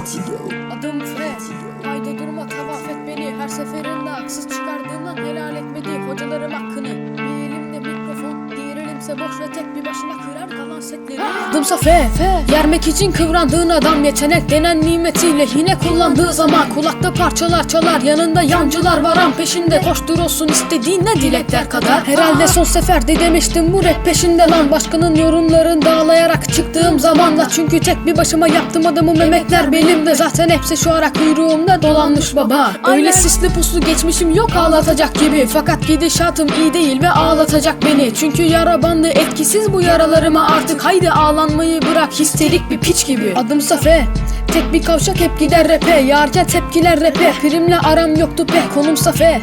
Adım Fred Haydi durma tavaf et beni. Her seferinde haksız çıkardığından helal etmedi Hocalarım hakkını. Bir elimde mikrofon Diğer elimse boş ve tek bir başına kırar kalan setleri Adımsa F, F Yermek için kıvrandığın adam yetenek denen nimetiyle Yine kullandığı zaman kulakta parçalar çalar Yanında yancılar varan peşinde Koştur olsun istediğin ne dilekler kadar. Herhalde son seferde demiştim bu rap peşinde lan. Başkanın yorumlarını dağlayarak çıktığım zamanla Çünkü tek bir başıma yaptım adamı memekler belimde. Zaten hepsi şu ara kuyruğumda dolanmış baba. Öyle sisli puslu geçmişim yok ağlatacak gibi. Fakat gidişatım iyi değil ve ağlatacak beni. Çünkü yara bandı etkisiz bu yaralarıma artık Haydi ağlanmayı bırak histerik bir piç gibi. Adım Safe. Tek bir kavşak hep gider rap'e. Yağarken tepkiler rap'e. Primle aram yoktu pek konum Safe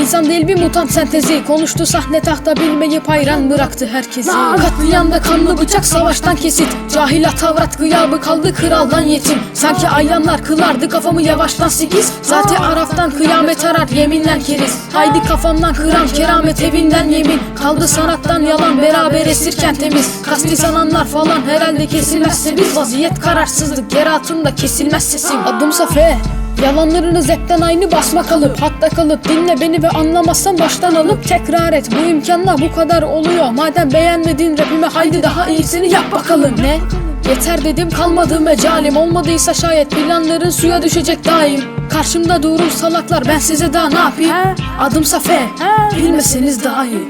İnsan değil bir mutant sentezi. Konuştu sahne tahta bilmeyip hayran bıraktı herkesi. Katliamda kanlı bıçak savaştan kesit. Cahil tavrat gıyabı kaldı kraldan yetim. Sanki ayyanlar kılardı kafamı yavaştan sekiz Zaten araftan kıyamet arar yeminlen keriz. Haydi kafamdan kıran keramet evinden yemin. Kaldı sanattan yalan beraber esirken temiz. Kasti sananlar falan herhalde kesilmezse biz. Vaziyet kararsızlık yer altında kesilmez sesim Adım Safe Yalanlarınız hepten aynı basma kalıp Hatta kalıp dinle beni ve anlamazsan baştan alıp Tekrar et. Bu imkanla bu kadar oluyor. Madem beğenmedin rapime haydi daha iyisini yap bakalım. Ne? Yeter dedim kalmadı mecalim. Olmadıysa şayet planların suya düşecek daim. Karşımda durur salaklar ben size daha ne yapayım? Adım Safe Bilmeseniz daha iyi